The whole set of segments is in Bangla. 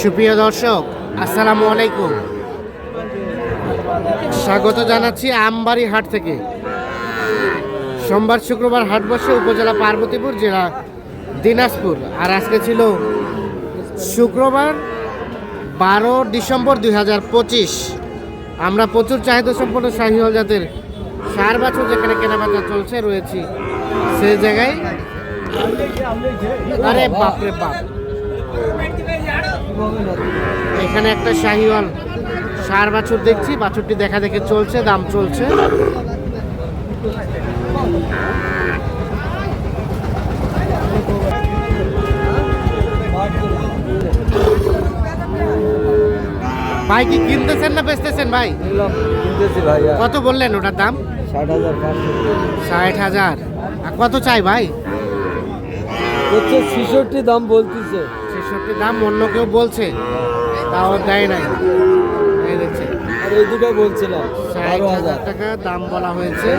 সুপ্রিয় দর্শক, আসসালামু আলাইকুম। স্বাগত জানাচ্ছি আমবাড়ি হাট থেকে। সোমবার শুক্রবার হাট বসে উপজেলা পার্বতীপুর জেলা দিনাজপুর। আর আজকে ছিল শুক্রবার বারো ডিসেম্বর দুই হাজার পঁচিশ। আমরা প্রচুর চাহিদা সম্পন্ন শাহিওয়াল জাতের সার বছর যেখানে কেনাবেচা চলছে, রয়েছি সেই জায়গায়। আরে বাপরে বাপ। এখানে একটা শাহিওয়াল সার বাছুর দেখছি বাছুরটি দেখা দেখে চলছে দাম চলছে। ভাই কি কিনতেছেন না বেচতেছেন ভাই? কত বললেন ওটার দাম? ষাট হাজার কত চাই ভাই? হচ্ছে দাম বলতেছে। ছেষট্টি দাম অন্য কেউ বলছে তাও দেয় নাই। এই আর এই দুটো বলছিলাম ষাট হাজার টাকা দাম বলা হয়েছে।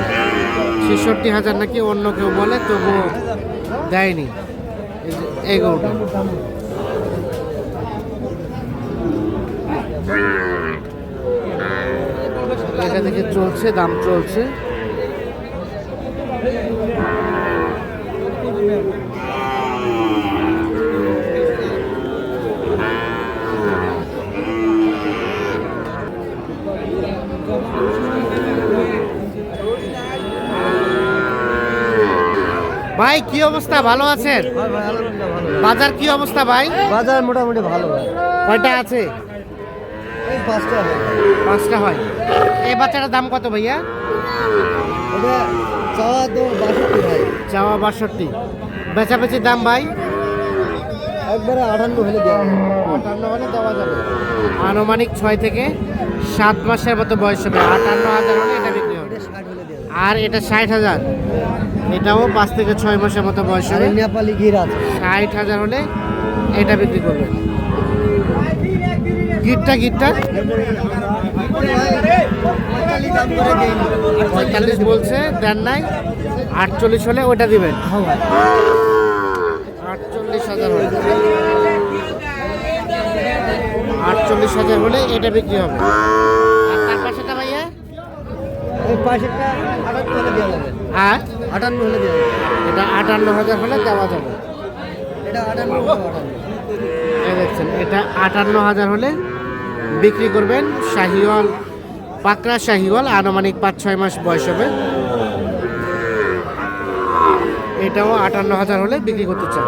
ছেষট্টি হাজার নাকি অন্য কেউ বলে তবুও দেয়নি। এই গরুটা। এটা থেকে চলছে দাম চলছে। ভাই কি অবস্থা? ভালো আছেন? বাজার কি অবস্থা ভাই? বাজার মোটামুটি ভালো কয়টা আছে? পাঁচটা হয়। পাঁচটা হয়। এই বাচ্চাটার দাম কত ভাইয়া? চাওয়া তো বাষট্টি ভাই। চাওয়া বাষট্টি। বেচাবেচির দাম ভাই? একবারে আটান্ন হলে দেওয়া। আটান্ন হলে দেওয়া যাবে। আনুমানিক ছয় থেকে সাত মাসের মতো বয়স হবে। আটান্ন হাজার হলে এটা ষাট হলে দেওয়া হবে। আর এটা ষাট হাজার। এটাও পাঁচ থেকে ছয় মাসের মতো বয়স হবে নেপালি গির আছে। ষাট হাজার হলে এটা বিক্রি করবে। গিটটা গিটটা পঁয়তাল্লিশ বলছে দেন নাই। আটচল্লিশ হলে ওটা দিবেন। আটচল্লিশ হাজার হলে। আটচল্লিশ হাজার হলে এটা বিক্রি হবে। আর তার পাশেটা ভাইয়া? এই আটান্ন হলে এটা আটান্ন হাজার হলে দেওয়া যাবে। এটা আটান্ন এটা আটান্ন হাজার হলে বিক্রি করবেন শাহিওয়াল, পাকড়া শাহিওয়াল, আনুমানিক পাঁচ ছয় মাস বয়স হবে। এটাও আটান্ন হাজার হলে বিক্রি করতে চান।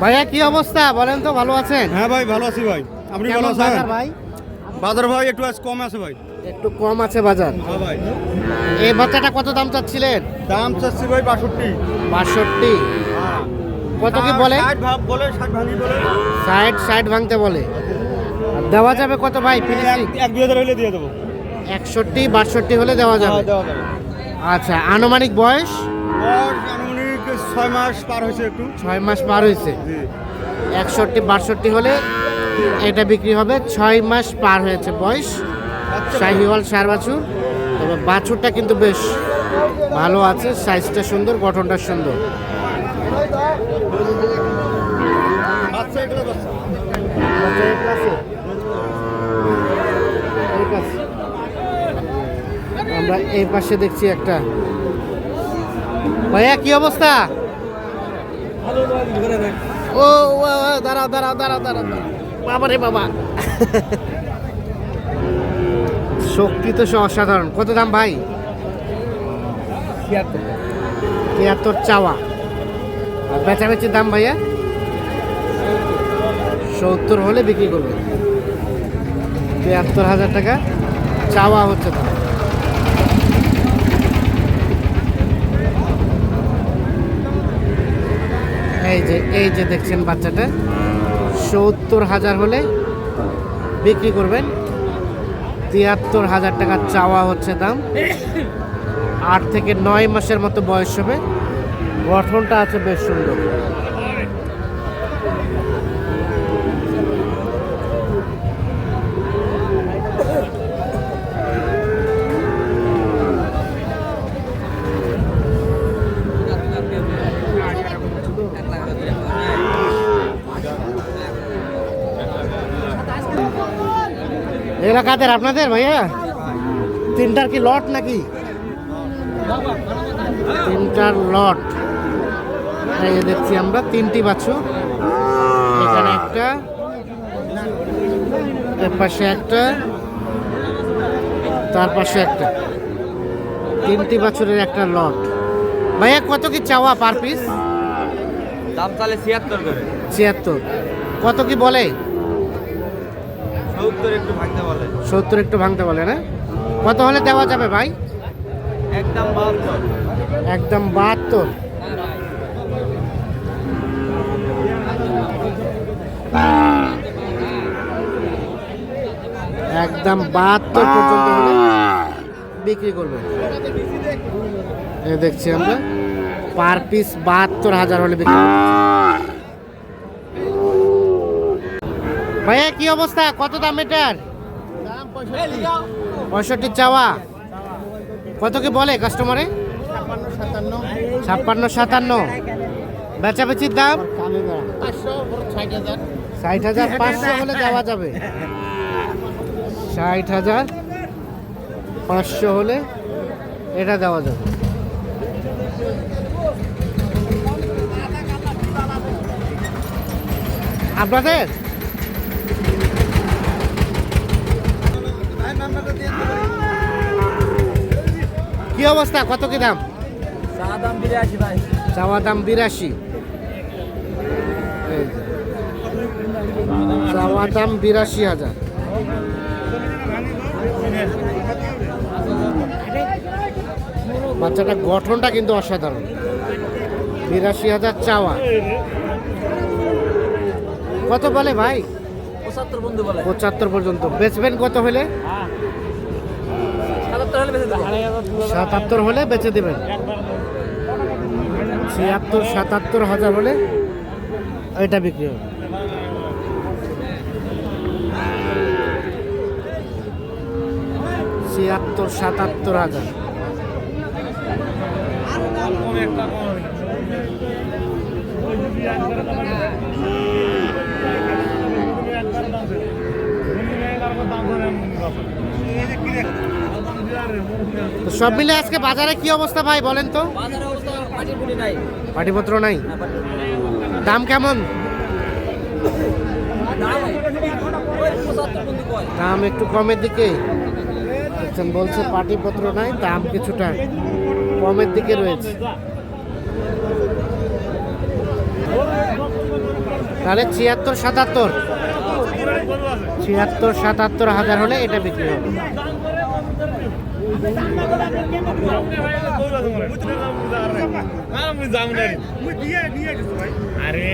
ভাইয়া কি অবস্থা? বলেন তো ভালো আছেন? হ্যাঁ ভাই ভালো আছি ভাই। আপনি ভালো আছেন? ভাই? বাজার ভাই একটু আজ কম আছে ভাই। একটু কম আছে বাজার? হ্যাঁ ভাই। এই বাচ্চাটা কত দাম চাচ্ছিলেন? দাম চাচ্ছি ভাই বাষট্টি। বাষট্টি। কত কি বলে? ষাট ভাব বলে ষাট ভাঙি বলে। ষাট ষাট ভাঙতে বলে। দেওয়া যাবে কত ভাই ফিনিশিং এক- এক দুই হাজার হলে দিয়ে দেবো। একষট্টি বাষট্টি হলে দেওয়া যাবে। হ্যাঁ, দেওয়া যাবে। আচ্ছা আনুমানিক বয়স? আনুমানিক ছয় মাস পার হয়েছে একটু। ছয় মাস পার হয়েছে? একষট্টি বাষট্টি হলে এটা বিক্রি হবে। ছয় মাস পার হয়েছে বয়স। শাহিওয়াল সার বাছুর তবে বাছুরটা কিন্তু বেশ ভালো আছে সাইজটা সুন্দর গঠনটা সুন্দর। বাচ্চা এগুলো আমরা এই পাশে দেখছি একটা। ভাইয়া, কি অবস্থা? ও দাঁড়াও দাঁড়াও দাঁড়াও দাঁড়াও। বাবা রে বাবা। শক্তি তো অসাধারণ। কত দাম ভাই? তিয়াত্তর চাওয়া। আর বেচাবেচির দাম ভাইয়া? সত্তর হলে বিক্রি করবে। তিয়াত্তর হাজার টাকা চাওয়া হচ্ছে দাম এই যে এই যে দেখছেন বাচ্চাটা। সত্তর হাজার হলে বিক্রি করবেন। তিয়াত্তর হাজার টাকা চাওয়া হচ্ছে দাম। আট থেকে নয় মাসের মতো বয়স হবে। গঠনটা আছে বেশ সুন্দর। এগুলা কাদের আপনাদের ভাইয়া? তিনটার কি লট নাকি? তিনটার লট। এই দেখছি আমরা তিনটি বাছু। এখানে একটা এর পাশে একটা তার পাশে একটা। তিনটি বাছুরের একটা লট। ভাইয়া কত কি চাওয়া পার পিস? দাম তাহলে ছিয়াত্তর করে। ছিয়াত্তর। কত কি বলে? সত্তর একটু ভাঙতে বলে। না? কত হলে দেওয়া যাবে ভাই? একদম বাহাত্তর। একদম বাহাত্তর। একদম বাহাত্তর পর্যন্ত হলে বিক্রি করবে। এ দেখছি আমরা। পার পিস বাহাত্তর হাজার হলে বিক্রি ভাইয়া, কি অবস্থা? কত দাম এটার? পঁয়ষট্টি চাওয়া। কত কি বলে কাস্টমারে ছাপ্পান্ন, সাতান্ন। বেচাবেচির দাম? ষাট হাজার পাঁচশো হলে যাওয়া যাবে। ষাট হাজার পাঁচশো হলে এটা দেওয়া যাবে। আপনাদের? কি অবস্থা? কত কি দাম? বিরাশি চাওয়া দাম বিরাশি। চাওয়া দাম বিরাশি হাজার। বাচ্চাটা গঠনটা কিন্তু অসাধারণ। বিরাশি হাজার চাওয়া। কত বলে ভাই? পঁচাত্তর পর্যন্ত। বেচবেন কত হলে? সাতাত্তর হলে বেঁচে দেবেন। ছিয়াত্তর সাতাত্তর হাজার হলে এটা বিক্রি হবে। ছিয়াত্তর সাতাত্তর হাজার। তো সব মিলে আজকে বাজারে কি অবস্থা ভাই বলেন তো? পাটিপত্র নাই? দাম কেমন? দাম একটু কমের দিকে। বলছে পাটিপত্র নাই দাম কিছুটা কমের দিকে রয়েছে। তাহলে ছিয়াত্তর সাতাত্তর। ছিয়াত্তর সাতাত্তর হাজার হলে এটা বিক্রি হবে। আরে